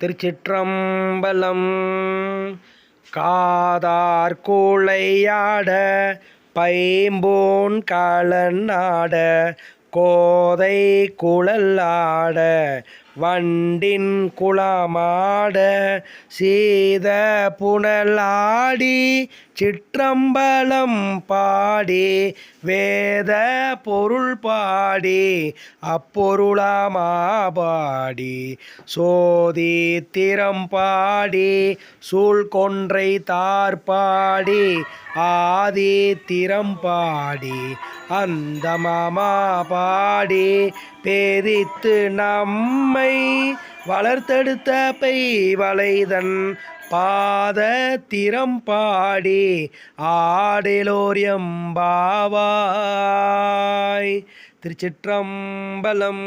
திருச்சிற்றம்பலம். காதார் கூழையாட பைம்போன் காலனாட கோதை குழலாட வண்டின் குளமாட சீத புனலாடி சிற்றம்பலம் பாடி வேத பொருள் பாடி அப்பொருளாமாபாடி சோதி திறம் பாடி சூழ் கொன்றை தார்பாடி ஆதி திறம் பாடி அந்த மாமா பாடி பேதித்து நம்மை வளர்த்தெடுத்த பை வளைதன் பாத திறம் பாடி ஆடலோரியம் பாவாய். திருச்சிற்றம்பலம்.